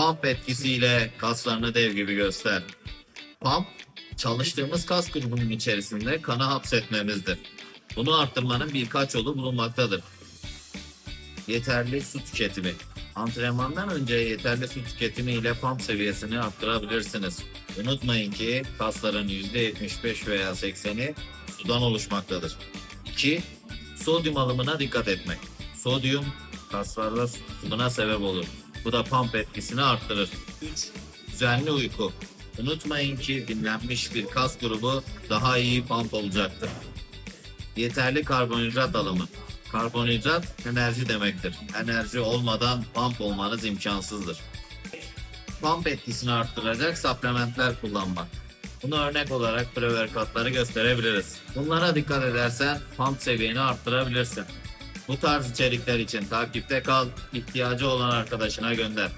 Pump etkisiyle kaslarını dev gibi göster. Pump, çalıştığımız kas grubunun içerisinde kanı hapsetmemizdir. Bunu arttırmanın birkaç yolu bulunmaktadır. Yeterli su tüketimi. Antrenmandan önce yeterli su tüketimi ile pump seviyesini arttırabilirsiniz. Unutmayın ki kasların %75 veya 80'i sudan oluşmaktadır. 2. Sodyum alımına dikkat etmek. Sodyum kaslarda su tutumuna sebep olur. Bu da pump etkisini arttırır. 3. Düzenli uyku. Unutmayın ki dinlenmiş bir kas grubu daha iyi pump olacaktır. Yeterli karbonhidrat alımı. Karbonhidrat enerji demektir. Enerji olmadan pump olmanız imkansızdır. Pump etkisini arttıracak supplementler kullanmak. Bunu örnek olarak pre-workoutları gösterebiliriz. Bunlara dikkat edersen pump seviyeni arttırabilirsin. Bu tarz içerikler için takipte kal, ihtiyacı olan arkadaşına gönder.